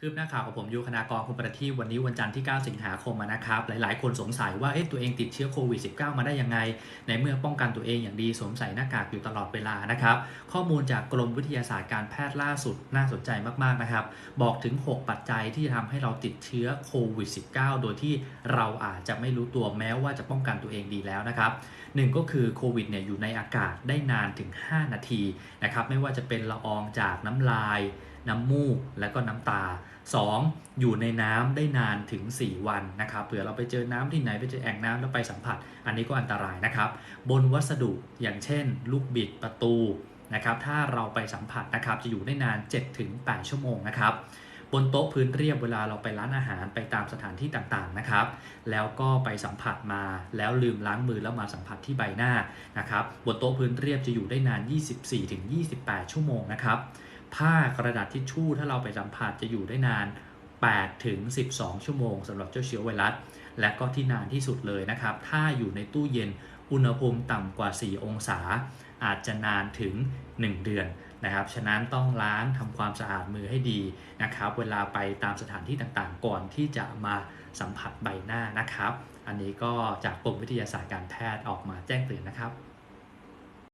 คืบหน้าข่าวของผมยูคณากรคุณประทีปวันนี้วันจันทร์ที่ 9 สิงหาคมนะครับ หลายๆ คนสงสัยว่าเอ๊ะตัวเองติดเชื้อโควิด -19 มาได้ยังไง ในเมื่อป้องกันตัวเองอย่างดีสวมใส่หน้ากากอยู่ตลอดเวลานะครับ ข้อมูลจากกรมวิทยาศาสตร์การแพทย์ล่าสุดน่าสนใจมาก ๆ นะครับ บอกถึง 6 ปัจจัยที่จะทำให้เราติดเชื้อโควิด -19 โดยที่เราอาจจะไม่รู้ตัวแม้ว่าจะป้องกันตัวเองดีแล้วนะครับหนึ่งก็คือโควิดเนี่ยอยู่ในอากาศได้นานถึง 5 นาทีนะครับไม่ว่าจะเป็นละอองจากน้ำลาย น้ำมูกและก็น้ำตา 2. อยู่ในน้ำได้นานถึง 4 วันนะครับเผื่อเราไปเจอน้ำที่ไหนไปเจอแอ่งน้ำแล้วไปสัมผัส อันนี้ก็อันตรายนะครับ บนวัสดุอย่างเช่น ลูกบิดประตูนะครับถ้าเราไปสัมผัสนะครับจะอยู่ได้นาน 7-8 ชั่วโมงนะครับบนโต๊ะพื้นเรียบเวลาเราไปร้านอาหารไปตามสถานที่ต่างๆนะครับ แล้วก็ไปสัมผัสมาแล้วลืมล้างมือแล้วมาสัมผัสที่ใบหน้านะครับ บนโต๊ะพื้นเรียบจะอยู่ได้นาน 24-28 ชั่วโมงนะครับ ผ้ากระดาษทิชชู่ถ้าเราไปสัมผัสจะอยู่ได้นาน 8 ถึง 12 ชั่วโมงสำหรับเจ้าเชื้อไวรัส และก็ที่นานที่สุดเลยนะครับ ถ้าอยู่ในตู้เย็นอุณหภูมิต่ำกว่า 4 องศา อาจจะนานถึง 1 เดือนนะครับ ฉะนั้นต้องล้างทำความสะอาดมือให้ดีนะครับ เวลาไปตามสถานที่ต่างๆ ก่อนที่จะมาสัมผัสใบหน้านะครับ อันนี้ก็จากกรมวิทยาศาสตร์การแพทย์ออกมาแจ้งเตือนนะครับ